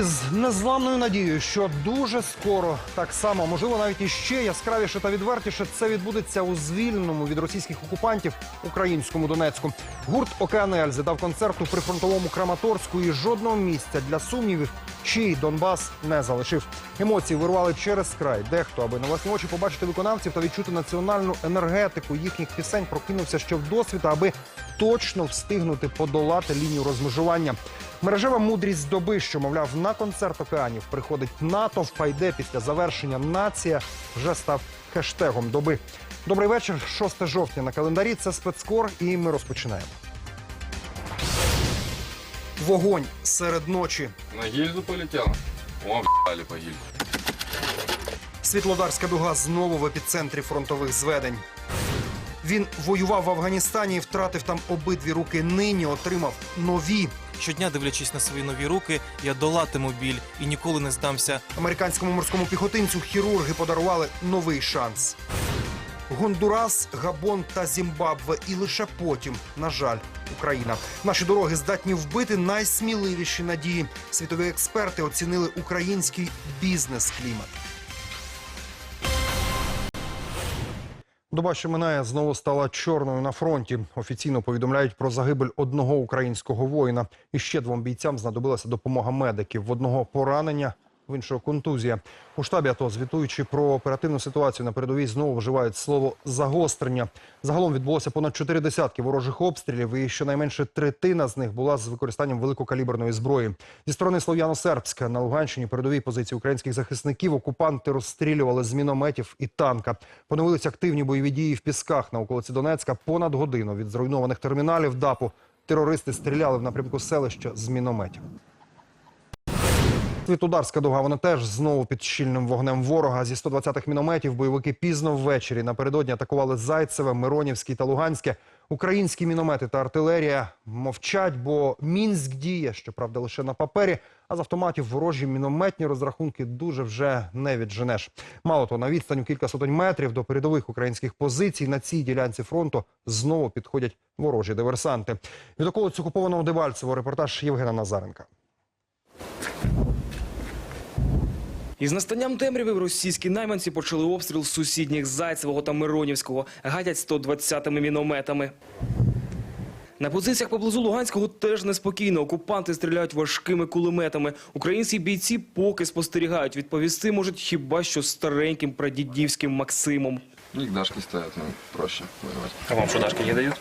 Із незламною надією, що дуже скоро так само, можливо, навіть іще яскравіше та відвертіше, це відбудеться у звільненому від російських окупантів українському Донецьку. Гурт Океан Ельзи дав концерт у прифронтовому Краматорську і жодного місця для сумнівів, чий Донбас не залишив. Емоції вирвали через край. Дехто, аби на власні очі побачити виконавців та відчути національну енергетику їхніх пісень, прокинувся ще в досвіта, аби точно встигнути подолати лінію розмежування. Мережева мудрість доби, що мовляв, на концерт океанів приходить НАТО, впайде після завершення нація, вже став хештегом доби. Добрий вечір, 6 жовтня на календарі. Це спецкор, і ми розпочинаємо. Вогонь серед ночі. На гильзу полетел? О, б***ли по гильзу. Світлодарська дуга знову в епіцентрі фронтових зведень. Він воював в Афганістані і втратив там обидві руки. Нині отримав нові. Щодня, дивлячись на свої нові руки, я долатиму біль і ніколи не здамся. Американському морському піхотинцю хірурги подарували новий шанс. Гондурас, Габон та Зімбабве. І лише потім, на жаль, Україна. Наші дороги здатні вбити найсміливіші надії. Світові експерти оцінили український бізнес-клімат. Доба, що минає, знову стала чорною на фронті. Офіційно повідомляють про загибель одного українського воїна. І ще двом бійцям знадобилася допомога медиків. В одного поранення, в іншого контузія. У штабі АТО, звітуючи про оперативну ситуацію на передовій, знову вживають слово загострення. Загалом відбулося понад чотири десятки ворожих обстрілів, і щонайменше третина з них була з використанням великокаліберної зброї. Зі сторони Слов'яно-Сербська на Луганщині передовій позиції українських захисників окупанти розстрілювали з мінометів і танка. Поновилися активні бойові дії в пісках на околиці Донецька. Понад годину від зруйнованих терміналів ДАПу терористи стріляли в напрямку селища з мінометів. Світлодарська дуга, вона теж знову під щільним вогнем ворога. Зі 120-х мінометів бойовики пізно ввечері напередодні атакували Зайцеве, Миронівський та Луганське. Українські міномети та артилерія мовчать, бо Мінськ діє, щоправда, лише на папері, а з автоматів ворожі мінометні розрахунки дуже вже не відженеш. Мало того, на відстань кілька сотень метрів до передових українських позицій на цій ділянці фронту знову підходять ворожі диверсанти. Від околиць окупованого Дебальцево репортаж Євгена Назаренка. Із настанням темряви російські найманці почали обстріл з сусідніх Зайцевого та Миронівського, гатять 120-ми мінометами. На позиціях поблизу Луганського теж неспокійно. Окупанти стріляють важкими кулеметами. Українські бійці поки спостерігають. Відповісти можуть хіба що стареньким прадідівським Максимом. У них дашки стоят, ну, проще воевать. А вам что, Дашки не дают?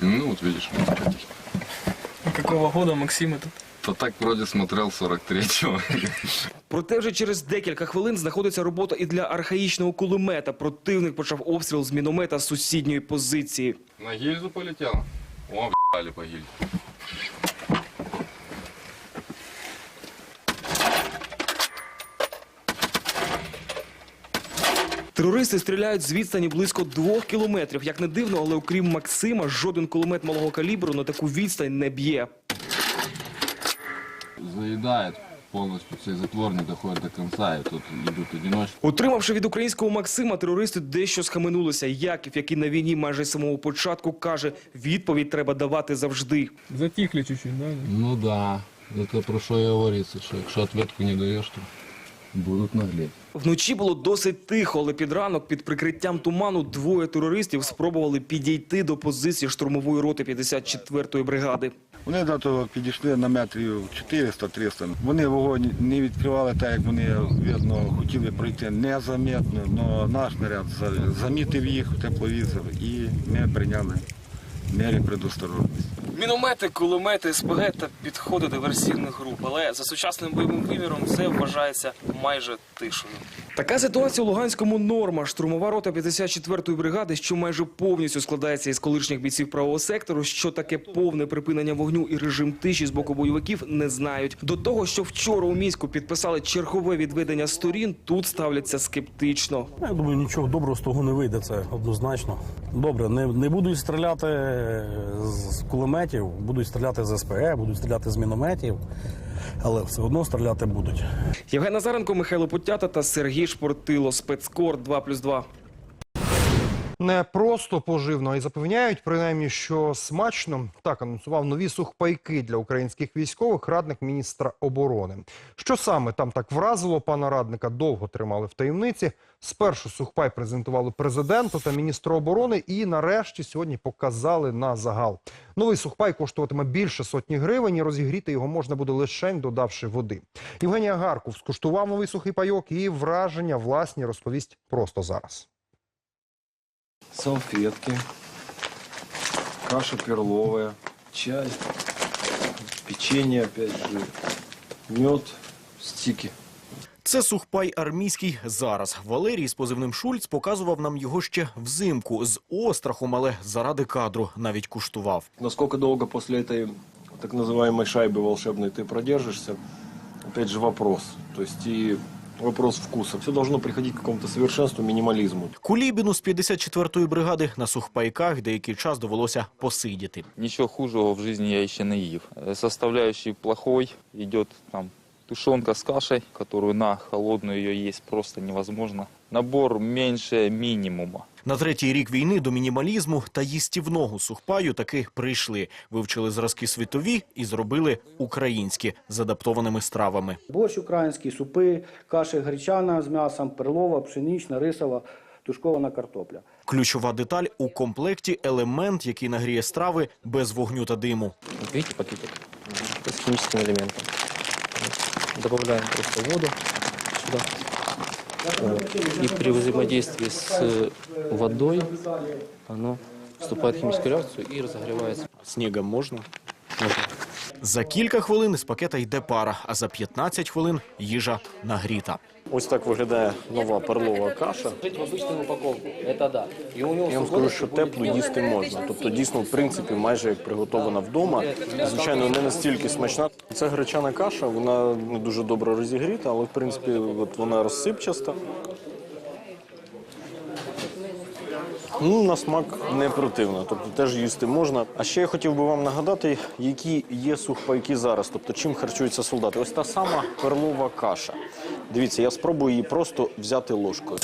Ну, вот видишь, Какого года Максим этот? То так вроде смотрел 43-го. Проте вже через декілька хвилин знаходиться робота і для архаїчного кулемета. Противник почав обстріл з міномета з сусідньої позиції. На гильзу полетел? О, б***ли по гильзу. Терористи стріляють з відстані близько двох кілометрів. Як не дивно, але окрім Максима, жоден кулемет малого калібру на таку відстань не б'є. Заедает полностью, цей затвор не доходит до конца, и тут идут одиночки. Отримавши від українського Максима, терористи дещо схаменулися. Яків, який на війні майже з самого початку, каже, відповідь треба давати завжди. Затихли чуть-чуть, да? Ну да, это про що і говориться, що якщо ответку не даєш, то будуть наглеть. Вночі було досить тихо, але під ранок під прикриттям туману двоє терористів спробували підійти до позиції штурмової роти 54-ї бригади. Вони до того підійшли на метрів 400-300. Вони вогонь не відкривали так, як вони видно, хотіли пройти незаметно, але наш наряд замітив їх в тепловізор і ми прийняли міри предосторожності. Міномети, кулемети, СПГ та підходи диверсійних груп. Але за сучасним бойовим виміром це вважається майже тишою. Така ситуація у Луганському норма. Штурмова рота 54-ї бригади, що майже повністю складається із колишніх бійців правого сектору. Що таке повне припинення вогню і режим тиші з боку бойовиків, не знають. До того, що вчора у міську підписали чергове відведення сторін, тут ставляться скептично. Ну, Я думаю, нічого доброго з того не вийде, це однозначно. Добре, не, не будуть стріляти з кулеметів, будуть стріляти з СПГ, будуть стріляти з мінометів, але все одно стріляти будуть. Євген Назаренко, Михайло Путята та Сергій Шпортило. Спецкор 2+,2. Не просто поживно, а й запевняють, принаймні, що смачно. Так анонсував нові сухпайки для українських військових радник міністра оборони. Що саме там так вразило пана радника, довго тримали в таємниці. Спершу сухпай презентували президенту та міністру оборони, і нарешті сьогодні показали на загал. Новий сухпай коштуватиме більше сотні гривень, і розігріти його можна буде лише додавши води. Євгенія Гарков скуштував новий сухий пайок і враження власні розповість просто зараз. салфетки, каша перловая, чай, печенье опять же, мед, стики. Це сухпай армійський зараз. Валерій з позивним Шульц показував нам його ще взимку з острахом, але заради кадру навіть куштував. Насколько долго после этой так называемой шайбы волшебной ты продержишься, опять же вопрос. То есть и вопрос вкуса. Все должно приходить к какому-то совершенству, минимализму. Кулібіну з 54-ї бригади на сухпайках деякий час довелося посидіти. Ничего хужего в жизни я еще не їв. Э, Составляющий плохой. Идет там тушенка с кашей, которую на холодную ее есть просто невозможно. Набор меньше минимума. На третій рік війни до мінімалізму та їстівного сухпаю таки прийшли. Вивчили зразки світові і зробили українські з адаптованими стравами. Борщ український, супи, каші гречана з м'ясом, перлова, пшенична, рисова, тушкована картопля. Ключова деталь у комплекті елемент, який нагріє страви без вогню та диму. Видите пакетик? Это с химическим элементом. Добавляем просто воду сюда. И при взаимодействии с э, водой оно вступает в химическую реакцию и разогревается. Снігом можна? За кілька хвилин з пакета йде пара, а за 15 хвилин їжа нагріта. Ось так виглядає нова перлова каша. Я вам скажу, що теплу їсти можна. Тобто, дійсно, в принципі, майже як приготована вдома. Звичайно, не настільки смачна. Це гречана каша, вона не дуже добре розігріта, але в принципі, от вона розсипчаста. Ну, на смак не противно, тобто теж їсти можна. А ще я хотів би вам нагадати, які є сухпайки зараз, тобто чим харчуються солдати. Ось та сама перлова каша. Дивіться, я спробую її просто взяти ложкою.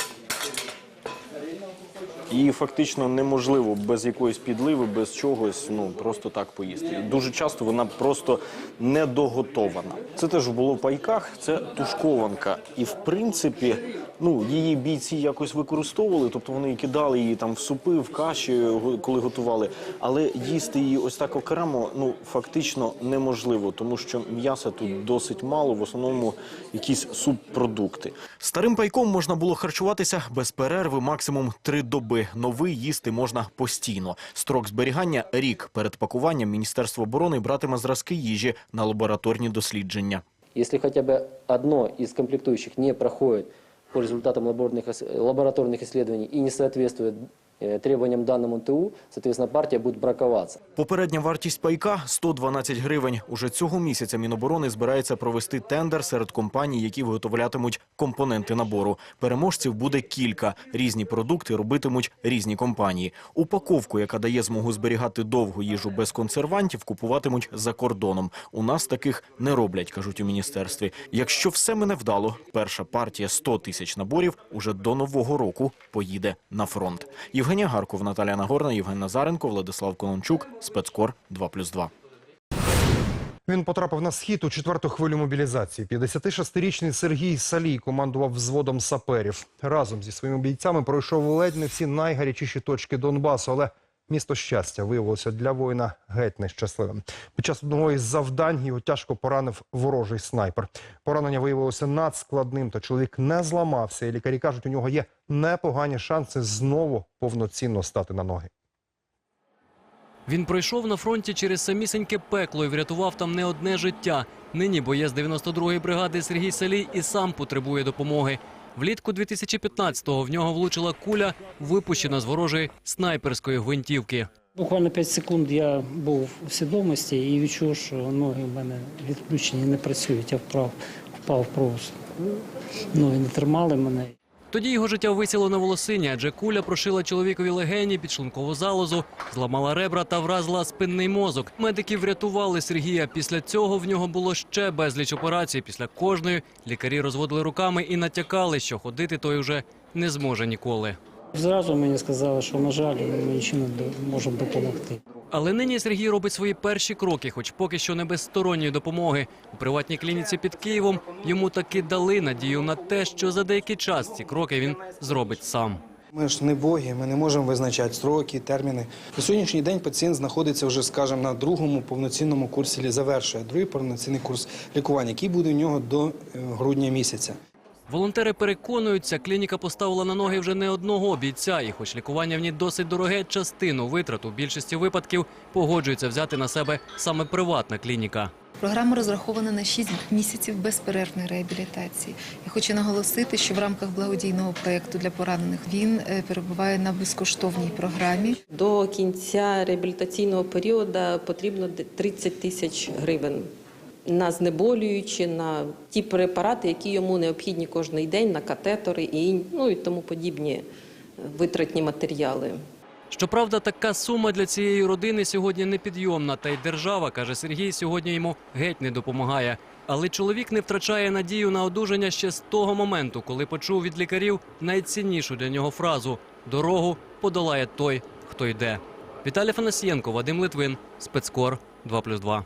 Її фактично неможливо без якоїсь підливи, без чогось, ну просто так поїсти. Дуже часто вона просто недоготована. Це теж було в пайках, це тушкованка. І в принципі, ну її бійці якось використовували, тобто вони кидали її там в супи, в каші, коли готували. Але їсти її ось так окремо, ну фактично неможливо, тому що м'яса тут досить мало, в основному якісь субпродукти. Старим пайком можна було харчуватися без перерви максимум три доби Новий їсти можна постійно. Строк зберігання – рік. Перед пакуванням Міністерство оборони братиме зразки їжі на лабораторні дослідження. Если хотя бы одно из комплектующих не проходит по результатам лабораторных, ис- лабораторных исследований и не соответствует э, требованиям данному ТУ, соответственно, партия будет браковаться. Попередня вартість пайка – 112 гривень. Уже цього місяця Міноборони збирається провести тендер серед компаній, які виготовлятимуть компоненти набору. Переможців буде кілька. Різні продукти робитимуть різні компанії. Упаковку, яка дає змогу зберігати довгу їжу без консервантів, купуватимуть за кордоном. У нас таких не роблять, кажуть у міністерстві. Якщо все мене вдало, перша партія 100 тисяч наборів уже до нового року поїде на фронт. Євгенія Гарков, Наталя Нагорна, Євген Назаренко, Владислав Колончук, спецкор 2+,2. Він потрапив на схід у четверту хвилю мобілізації. 56-річний Сергій Салій командував взводом саперів. Разом зі своїми бійцями пройшов ледь не всі найгарячіші точки Донбасу, але місто щастя виявилося для воїна геть нещасливим. Під час одного із завдань його тяжко поранив ворожий снайпер. Поранення виявилося надскладним, та чоловік не зламався. І лікарі кажуть, у нього є непогані шанси знову повноцінно стати на ноги. Він пройшов на фронті через самісіньке пекло і врятував там не одне життя. Нині боєць 92-ї бригади Сергій Салій і сам потребує допомоги. Влітку 2015-го в нього влучила куля, випущена з ворожої снайперської гвинтівки. Буквально 5 секунд я був у свідомості і відчув, що ноги в мене відключені, не працюють. Я вправ, впав просто. Ноги не тримали мене. Тоді його життя висіло на волосині, адже куля прошила чоловікові легені, підшлункову залозу, зламала ребра та вразила спинний мозок. Медики врятували Сергія. Після цього в нього було ще безліч операцій. Після кожної лікарі розводили руками і натякали, що ходити той уже не зможе ніколи. Зразу мені сказали, що, на жаль, ми нічим не можемо допомогти. Але нині Сергій робить свої перші кроки, хоч поки що не без сторонньої допомоги. У приватній клініці під Києвом йому таки дали надію на те, що за деякий час ці кроки він зробить сам. Ми ж не боги, ми не можемо визначати строки, терміни. На сьогоднішній день пацієнт знаходиться вже, скажімо, на другому повноцінному курсі, лі- завершує другий повноцінний курс лікування, який буде у нього до е, грудня місяця. Волонтери переконуються, клініка поставила на ноги вже не одного бійця, і хоч лікування в ній досить дороге, частину витрат у більшості випадків погоджується взяти на себе саме приватна клініка. Програма розрахована на 6 місяців безперервної реабілітації. Я хочу наголосити, що в рамках благодійного проєкту для поранених він е, перебуває на безкоштовній програмі. До кінця реабілітаційного періоду потрібно де- 30 тисяч гривень на знеболюючі, на ті препарати, які йому необхідні кожен день, на катетори і, ну, і тому подібні е, витратні матеріали. Щоправда, така сума для цієї родини сьогодні непідйомна, та й держава, каже Сергій, сьогодні йому геть не допомагає. Але чоловік не втрачає надію на одужання ще з того моменту, коли почув від лікарів найціннішу для нього фразу дорогу подолає той, хто йде. Віталій Фанасієнко, Вадим Литвин, спецкор 2+,2.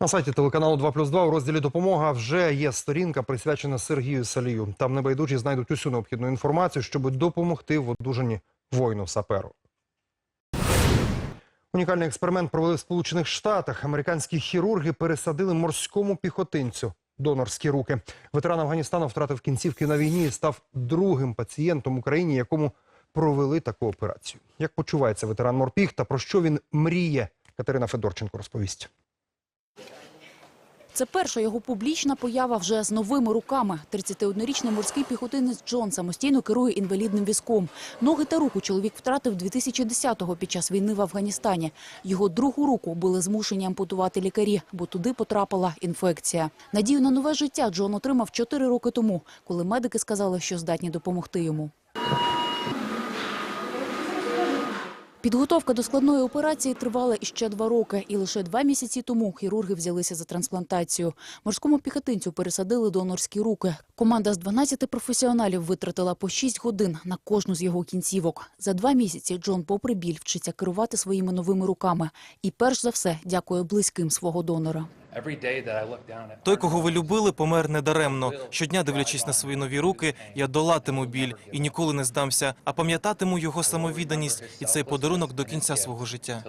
На сайті телеканалу 2 плюс 2 у розділі допомога вже є сторінка, присвячена Сергію Салію. Там небайдужі знайдуть усю необхідну інформацію, щоб допомогти в одужанні воїну саперу. Унікальний експеримент провели в Сполучених Штатах. Американські хірурги пересадили морському піхотинцю донорські руки. Ветеран Афганістану втратив кінцівки на війні і став другим пацієнтом Україні, якому провели таку операцію. Як почувається ветеран морпіг та про що він мріє? Катерина Федорченко розповість. Це перша його публічна поява вже з новими руками. 31-річний морський піхотинець Джон самостійно керує інвалідним візком. Ноги та руку чоловік втратив 2010-го під час війни в Афганістані. Його другу руку були змушені ампутувати лікарі, бо туди потрапила інфекція. Надію на нове життя Джон отримав 4 роки тому, коли медики сказали, що здатні допомогти йому. Підготовка до складної операції тривала іще два роки, і лише два місяці тому хірурги взялися за трансплантацію. Морському піхотинцю пересадили донорські руки. Команда з 12 професіоналів витратила по 6 годин на кожну з його кінцівок. За два місяці Джон, попри біль, вчиться керувати своїми новими руками. І перш за все дякує близьким свого донора. Той, кого ви любили, помер недаремно. Щодня, дивлячись на свої нові руки, я долатиму біль і ніколи не здамся, а пам'ятатиму його самовідданість і цей подарунок до кінця свого життя.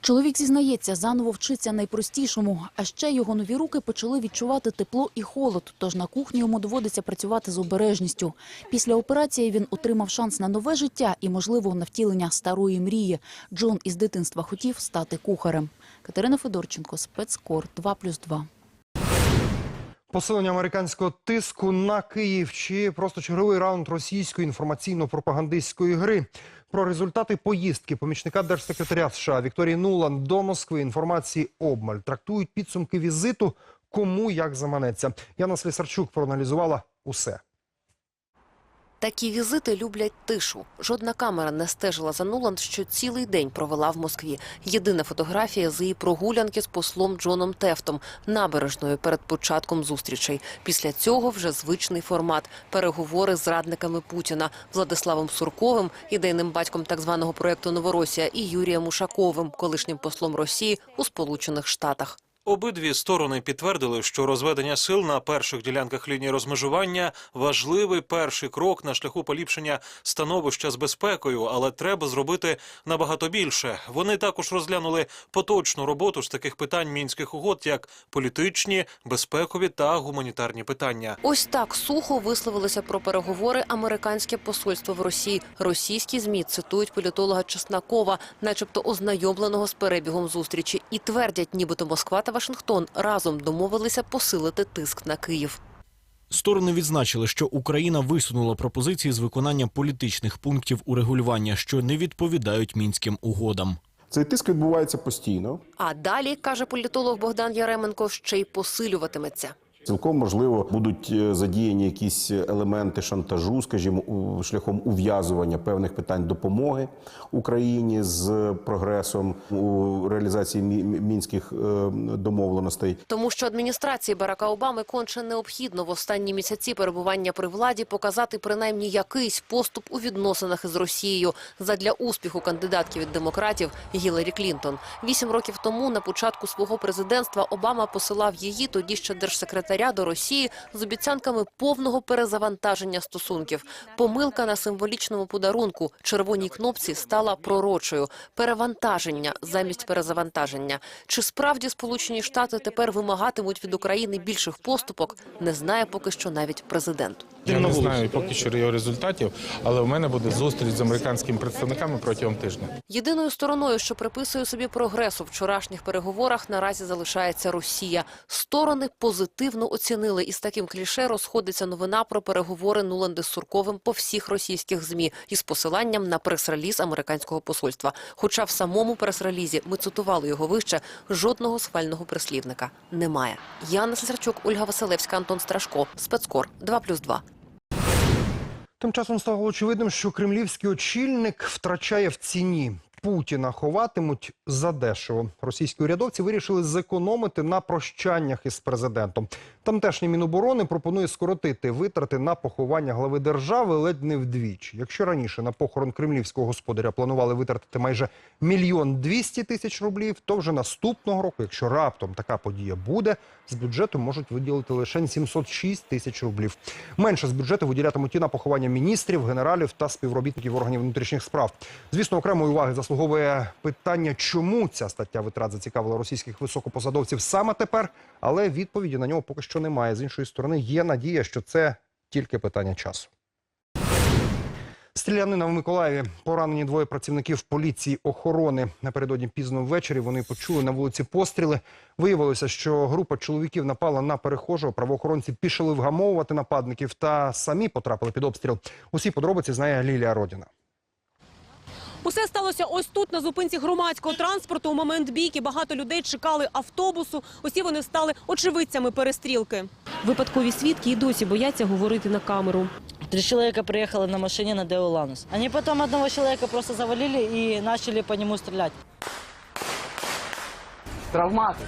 Чоловік зізнається, заново вчиться найпростішому. А ще його нові руки почали відчувати тепло і холод. Тож на кухні йому доводиться працювати з обережністю. Після операції він отримав шанс на нове життя і, можливо, на втілення старої мрії. Джон із дитинства хотів стати кухарем. Катерина Федорченко, спецкор 2+,2. Посилення американського тиску на Київ чи просто черговий раунд російської інформаційно-пропагандистської гри. Про результати поїздки помічника держсекретаря США Вікторії Нуланд до Москви інформації обмаль трактують підсумки візиту. Кому як заманеться. Яна Слісарчук проаналізувала усе. Такі візити люблять тишу. Жодна камера не стежила за Нуланд, що цілий день провела в Москві. Єдина фотографія з її прогулянки з послом Джоном Тефтом набережною перед початком зустрічей. Після цього вже звичний формат переговори з радниками Путіна Владиславом Сурковим, ідейним батьком так званого проекту Новоросія, і Юрієм Ушаковим, колишнім послом Росії у Сполучених Штатах. Обидві сторони підтвердили, що розведення сил на перших ділянках лінії розмежування важливий перший крок на шляху поліпшення становища з безпекою, але треба зробити набагато більше. Вони також розглянули поточну роботу з таких питань мінських угод, як політичні, безпекові та гуманітарні питання. Ось так сухо висловилося про переговори американське посольство в Росії. Російські змі цитують політолога Чеснакова, начебто ознайомленого з перебігом зустрічі, і твердять, нібито Москва та Вашингтон разом домовилися посилити тиск на Київ. Сторони відзначили, що Україна висунула пропозиції з виконання політичних пунктів урегулювання, що не відповідають мінським угодам. Цей тиск відбувається постійно. А далі каже політолог Богдан Яременко, ще й посилюватиметься. Цілком можливо будуть е, задіяні якісь елементи шантажу, скажімо, шляхом ув'язування певних питань допомоги Україні з прогресом у реалізації мі- мі- мінських е, домовленостей. Тому що адміністрації Барака Обами конче необхідно в останні місяці перебування при владі показати принаймні якийсь поступ у відносинах із Росією задля успіху кандидатки від демократів Гіларі Клінтон. Вісім років тому на початку свого президентства Обама посилав її тоді ще держсекретаря до Росії з обіцянками повного перезавантаження стосунків. Помилка на символічному подарунку червоній кнопці стала пророчою. Перевантаження замість перезавантаження. Чи справді Сполучені Штати тепер вимагатимуть від України більших поступок, не знає поки що навіть президент. Я не знаю поки що його результатів, але у мене буде зустріч з американськими представниками протягом тижня. Єдиною стороною, що приписує собі прогресу в вчорашніх переговорах, наразі залишається Росія. Сторони позитивно оцінили, і з таким кліше розходиться новина про переговори Нуланди з Сурковим по всіх російських змі із посиланням на прес-реліз американського посольства. Хоча в самому прес-релізі ми цитували його вище, жодного схвального прислівника немає. Яна Сесарчук, Ольга Василевська, Антон Страшко, спецкор 2+,2. Тим часом стало очевидним, що кремлівський очільник втрачає в ціні. Путіна ховатимуть задешево. Російські урядовці вирішили зекономити на прощаннях із президентом. Тамтешній міноборони пропонує скоротити витрати на поховання глави держави ледь не вдвічі. Якщо раніше на похорон кремлівського господаря планували витратити майже мільйон двісті тисяч рублів, то вже наступного року, якщо раптом така подія буде, з бюджету можуть виділити лише 706 тисяч рублів. Менше з бюджету виділятимуть і на поховання міністрів, генералів та співробітників органів внутрішніх справ. Звісно, окремої уваги заслуговує питання, чому ця стаття витрат зацікавила російських високопосадовців саме тепер, але відповіді на нього поки що немає. З іншої сторони, є надія, що це тільки питання часу. Стрілянина в Миколаєві. Поранені двоє працівників поліції охорони. Напередодні пізно ввечері вони почули на вулиці постріли. Виявилося, що група чоловіків напала на перехожого. Правоохоронці пішли вгамовувати нападників та самі потрапили під обстріл. Усі подробиці знає Лілія Родіна. Усе сталося ось тут, на зупинці громадського транспорту. У момент бійки багато людей чекали автобусу. Усі вони стали очевидцями перестрілки. Випадкові свідки і досі бояться говорити на камеру. Три человека приехали на машине на Деоланус. Они потом одного человека просто завалили и начали по нему стрелять. Травмати.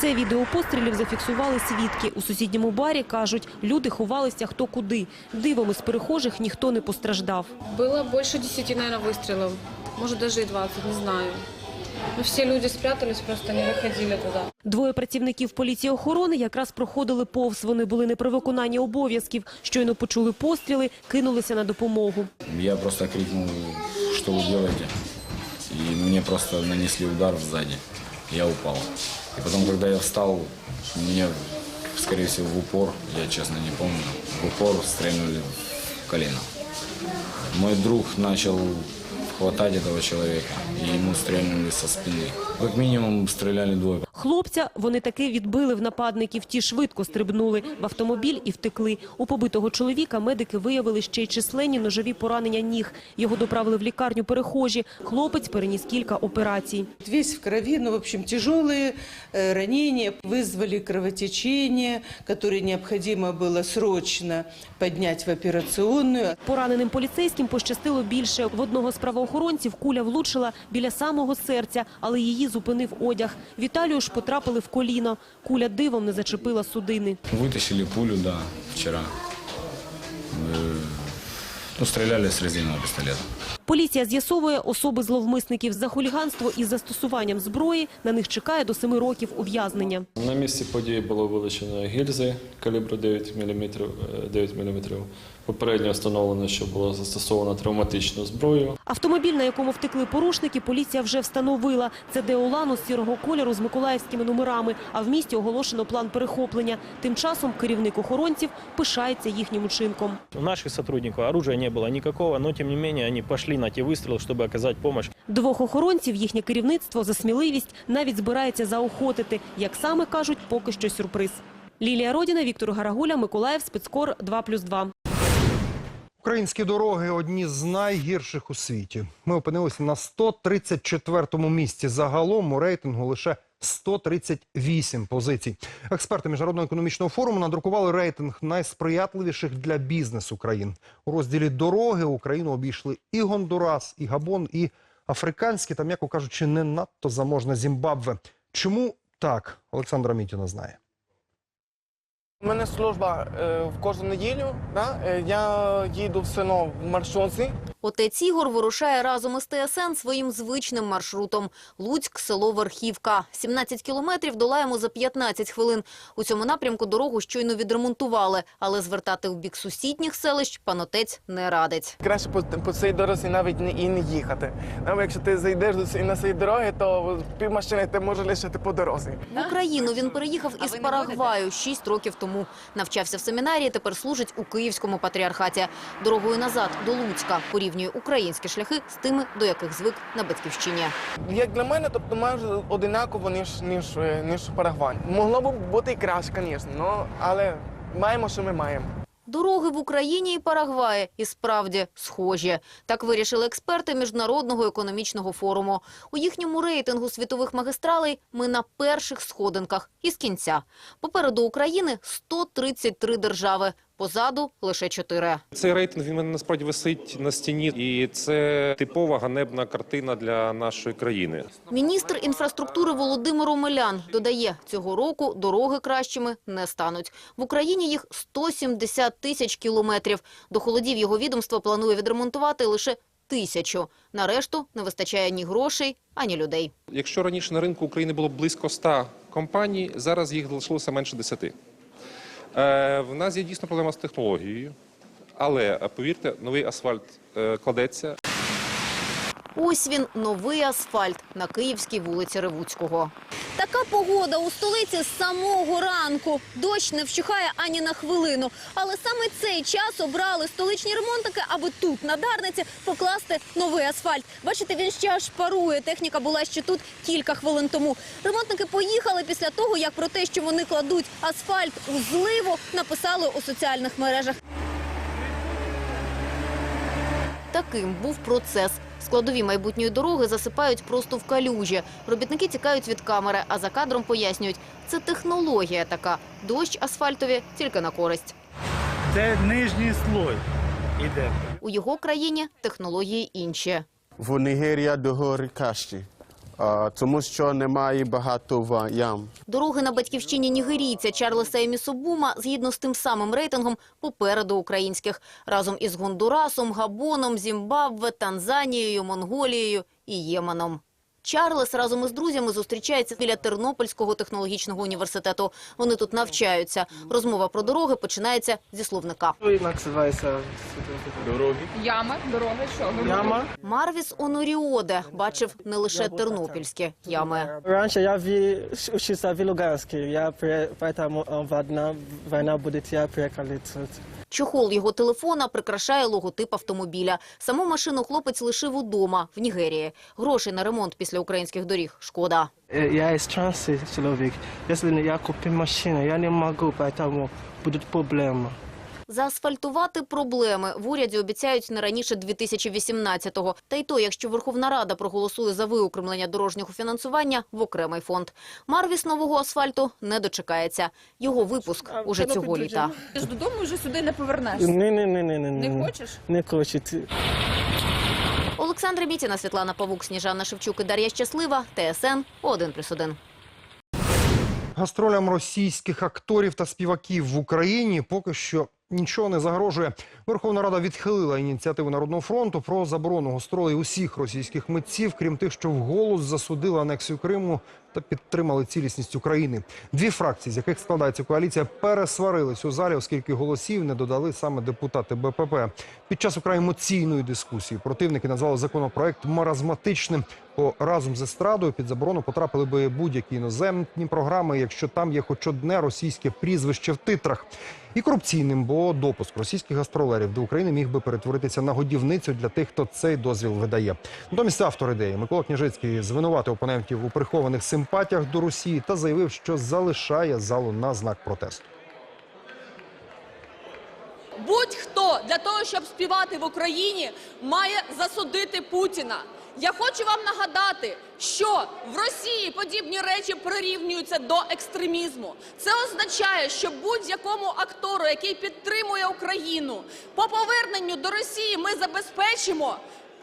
Це відео пострілів зафіксували свідки. У сусідньому барі кажуть, люди ховалися хто куди. Дивом із перехожих ніхто не постраждав. Было больше 10, наверное, выстрелов. Может, даже и 20, не знаю. Ну, все люди спрятались, просто не выходили туда. Двоє працівників поліції охорони якраз проходили повз. Вони були не при виконанні обов'язків. Щойно почули постріли, кинулися на допомогу. Я просто крикнул, что вы делаете? И мне просто нанесли удар сзади. Я упал. И потом, когда я встал, мне, скорее всего, в упор, я честно не помню, в упор стрельнули в колено. Мой друг начал хватать этого человека, и ему стрельнули со спины Как минимум стреляли двое. Хлопця вони таки відбили в нападників. Ті швидко стрибнули в автомобіль і втекли. У побитого чоловіка медики виявили ще й численні ножові поранення ніг. Його доправили в лікарню перехожі. Хлопець переніс кілька операцій. Весь в крови, ну, в общем, тяжелые э, ранения вызвали кровотечение, которое необходимо было срочно поднять в операционную. Пораненим поліцейським пощастило більше. В одного з правоохоронців куля влучила біля самого серця, але її зупинив одяг. Віталію ж потрапили в коліно. Куля дивом не зачепила судини. Вытащили пулю, да, вчера. Э, Ну, стреляли с резинового пистолета. Поліція з'ясовує особи зловмисників за хуліганство із застосуванням зброї. На них чекає до семи років ув'язнення. На місці події було вилучено гільзи калібру 9 мм. 9 мм. Попередньо встановлено, що було застосовано травматичну зброю. Автомобіль, на якому втекли порушники, поліція вже встановила. Це Деолану з сірого кольору з миколаївськими номерами, а в місті оголошено план перехоплення. Тим часом керівник охоронців пишається їхнім учинком. У наших сотрудников оружия не было никакого, но тем не менее они пошли на те выстрелы, чтобы оказать помощь. Двох охоронців їхнє керівництво за сміливість навіть збирається заохотити. Як саме кажуть, поки що сюрприз. Лілія Родіна, Віктор Гарагуля, Миколаїв, спецкор 2+,2. Українські дороги одні з найгірших у світі. Ми опинилися на 134-му місці. Загалом у рейтингу лише 138 позицій. Експерти міжнародного економічного форуму надрукували рейтинг найсприятливіших для бізнесу країн. У розділі дороги Україну обійшли і Гондурас, і Габон, і африканські та, м'яко кажучи, не надто заможна Зімбабве. Чому так? Олександра Мітіна знає. У мене служба е, в кожну неділю. Да? Е, я їду в село в маршрутці. Отець Ігор вирушає разом із ТСН своїм звичним маршрутом. Луцьк, село Верхівка. 17 кілометрів долаємо за 15 хвилин. У цьому напрямку дорогу щойно відремонтували, але звертати в бік сусідніх селищ пан отець не радить. Краще по, по цій дорозі навіть не, і не їхати. Навіть якщо ти зайдеш до на цієї дороги, то пів машини ти можеш лишити по дорозі. В Україну він переїхав із Парагваю 6 років тому. Навчався в семінарії, тепер служить у Київському патріархаті. Дорогою назад до Луцька порівнює українські шляхи з тими, до яких звик на батьківщині. Як для мене, тобто майже одинаково, ніж, ніж, ніж Парагвай. Могло б бути і краще, звісно, але маємо, що ми маємо. Дороги в Україні і Парагваї і справді схожі. Так вирішили експерти Міжнародного економічного форуму. У їхньому рейтингу світових магістралей ми на перших сходинках із кінця. Попереду України 133 держави, позаду лише 4. Цей рейтинг він мене насправді висить на стіні, і це типова ганебна картина для нашої країни. Міністр інфраструктури Володимир Омелян додає, цього року дороги кращими не стануть. В Україні їх 170 тисяч кілометрів. До холодів його відомство планує відремонтувати лише тисячу. На решту не вистачає ні грошей, ані людей. Якщо раніше на ринку України було близько 100 компаній, зараз їх залишилося менше 10. Е, в нас є дійсно проблема з технологією, але повірте, новий асфальт е, кладеться. Ось він, новий асфальт на київській вулиці Ревуцького. Така погода у столиці з самого ранку. Дощ не вщухає ані на хвилину. Але саме цей час обрали столичні ремонтники, аби тут, на Дарниці, покласти новий асфальт. Бачите, він ще аж парує. Техніка була ще тут кілька хвилин тому. Ремонтники поїхали після того, як про те, що вони кладуть асфальт у зливу, написали у соціальних мережах. Таким був процес. Складові майбутньої дороги засипають просто в калюжі. Робітники тікають від камери, а за кадром пояснюють, це технологія така. Дощ асфальтові тільки на користь. Це нижній слой іде. У його країні технології інші. В Нігерія дороги кращі, а, тому що немає багато ям. Дороги на батьківщині нігерійця Чарлеса Емісобума згідно з тим самим рейтингом попереду українських. Разом із Гондурасом, Габоном, Зімбабве, Танзанією, Монголією і Єменом. Чарлес разом із друзями зустрічається біля Тернопільського технологічного університету. Вони тут навчаються. Розмова про дороги починається зі словника. Називається дороги? Яма, дороги, що? Яма. Марвіс Оноріоде бачив не лише тернопільські ями. Раніше я вчився в Луганській, я при, поэтому е, війна, війна буде, я приїхали тут. Чохол його телефона прикрашає логотип автомобіля. Саму машину хлопець лишив удома, в Нігерії. Грошей на ремонт після українських доріг шкода. Е, Я із чоловік. Якщо я купив машину, я не можу, тому будуть проблеми. Заасфальтувати проблеми в уряді обіцяють не раніше 2018-го. Та й то, якщо Верховна Рада проголосує за виокремлення дорожнього фінансування в окремий фонд. Марвіс нового асфальту не дочекається. Його випуск уже цього літа. Ти ж додому вже сюди не повернешся. Ні, ні, ні, ні, ні. Не хочеш? Не хочу. Олександра Мітіна, Світлана Павук, Сніжана Шевчук і Дар'я Щаслива. ТСН 1+,1. Гастролям російських акторів та співаків в Україні поки що нічого не загрожує. Верховна Рада відхилила ініціативу Народного фронту про заборону гастролей усіх російських митців, крім тих, що вголос засудили анексію Криму та підтримали цілісність України. Дві фракції, з яких складається коаліція, пересварились у залі, оскільки голосів не додали саме депутати БПП. Під час украй емоційної дискусії противники назвали законопроект маразматичним. Бо разом з естрадою під заборону потрапили би будь-які іноземні програми, якщо там є хоч одне російське прізвище в титрах. І корупційним, бо допуск російських гастролерів до України міг би перетворитися на годівницю для тих, хто цей дозвіл видає. Натомість автор ідеї Микола Княжицький звинуватив опонентів у прихованих симпатіях до Росії та заявив, що залишає залу на знак протесту. Будь-хто для того, щоб співати в Україні, має засудити Путіна. Я хочу вам нагадати, що в Росії подібні речі прирівнюються до екстремізму. Це означає, що будь-якому актору, який підтримує Україну, по поверненню до Росії ми забезпечимо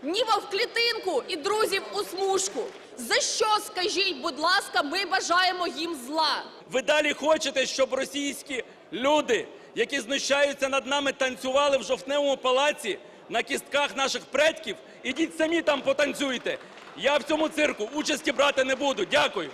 ніби в клітинку і друзів у смужку. За що, скажіть, будь ласка, ми бажаємо їм зла? Ви далі хочете, щоб російські люди, які знущаються над нами, танцювали в жовтневому палаці на кістках наших предків? Ідіть самі там потанцюйте. Я в цьому цирку участі брати не буду. Дякую.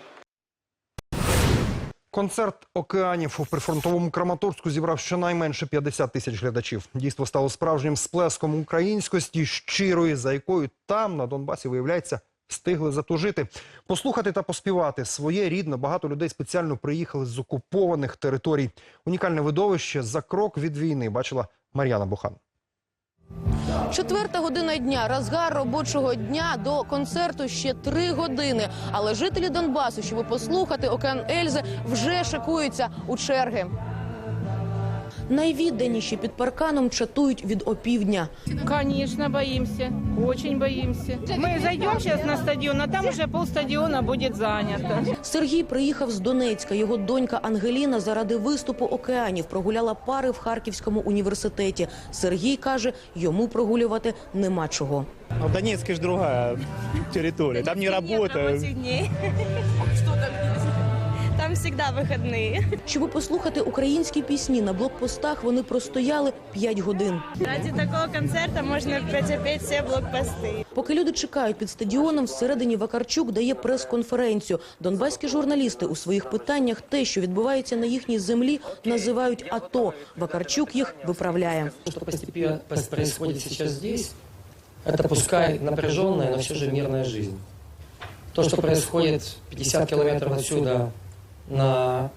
Концерт океанів у прифронтовому Краматорську зібрав щонайменше 50 тисяч глядачів. Дійство стало справжнім сплеском українськості, щирої, за якою там на Донбасі виявляється. Встигли затужити, послухати та поспівати своє рідне. Багато людей спеціально приїхали з окупованих територій. Унікальне видовище за крок від війни бачила Мар'яна Бухан. Четверта година дня, розгар робочого дня до концерту ще три години. Але жителі Донбасу, щоб послухати океан Ельзи, вже шикуються у черги. Найвідданіші під парканом чатують від опівдня. Конечно, боимся. Очень боимся. Мы зайдем сейчас на стадион, а там уже полстадиона будет занято. Сергій приїхав з Донецька. Його донька Ангеліна заради виступу океанів прогуляла пари в Харківському університеті. Сергій каже, йому прогулювати нема чого. А в Донецке же другая территория. Там не дней. Что там Там всегда выходные. Щоб послухати українські пісні на блокпостах, вони простояли 5 годин. Ради такого концерта можно претерпеть все блокпосты. Поки люди чекають під стадіоном, всередині Вакарчук дає прес-конференцію. Донбаські журналісти у своїх питаннях те, що відбувається на їхній землі, називають АТО. Вакарчук їх виправляє. Что постепенно происходит сейчас здесь, это пускай напряженная, но все же мирная жизнь. То, что происходит 50 километров отсюда на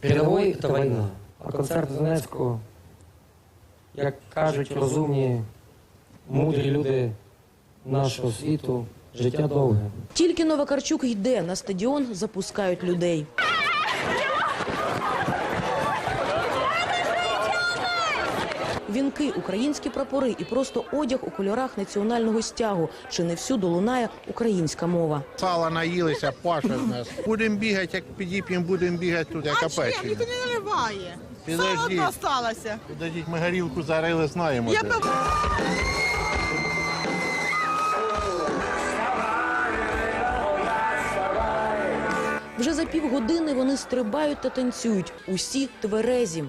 передовой, це війна. А концерт в Донецьку, як кажуть розумні, мудрі люди нашого світу, життя довге. Тільки Новакарчук йде на стадіон, запускають людей. Вінки, українські прапори і просто одяг у кольорах національного стягу. Чи не всюди лунає українська мова? Сала наїлися, паша з нас. Будемо бігати, як підіп'ємо, будемо бігати туди, як. Ніхто не наливає. Все одно сталося. Підождіть, ми горілку зарили, знаємо. Я де. б- Вже за півгодини вони стрибають та танцюють. Усі тверезі.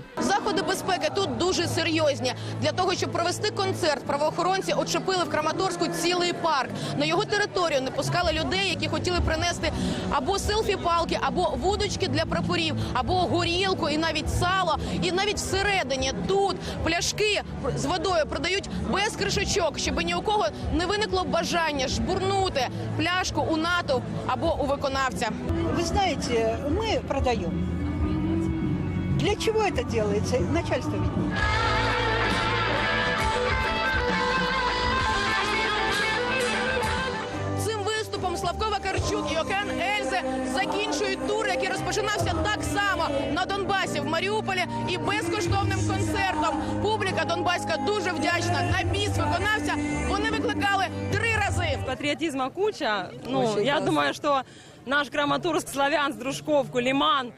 Заходи безпеки тут дуже серйозні. Для того, щоб провести концерт, правоохоронці очепили в Краматорську цілий парк. На його територію не пускали людей, які хотіли принести або селфі-палки, або вудочки для прапорів, або горілку, і навіть сало. І навіть всередині тут пляшки з водою продають без кришечок, щоб ні у кого не виникло бажання жбурнути пляшку у натовп або у виконавця. Вы знаете, мы продаем. Для чего это делается? Начальство видно. Цим виступом Славко Вакарчук і Океан Ельзи закінчують тур, який розпочинався так само на Донбасі в Маріуполі і безкоштовним концертом. Публіка донбаська дуже вдячна. На біс виконавця вони викликали три рази. Патриотизма куча. Ну, я думаю, что наш Краматорск, Славянск, Дружковку, Лиман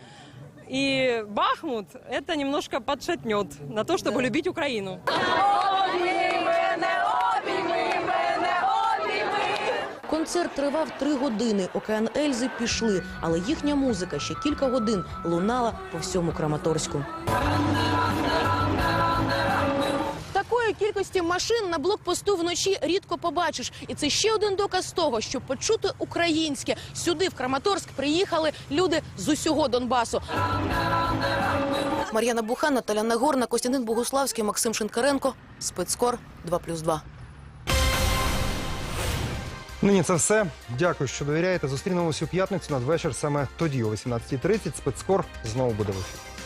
и Бахмут это немножко подшатнет на то, чтобы любить Украину. Концерт тривав три години. Океан Ельзи пішли, але їхня музика ще кілька годин лунала по всьому Краматорську. Такої кількості машин на блокпосту вночі рідко побачиш, і це ще один доказ того, що почути українське сюди в Краматорськ приїхали люди з усього Донбасу. Мар'яна Бухан, Наталя Нагорна, Костянтин Богуславський, Максим Шинкаренко. Спецкор 2+,2. Нині це все. Дякую, що довіряєте. Зустрінемося у п'ятницю надвечір. Саме тоді, о 18.30, спецкор знову буде в ефірі.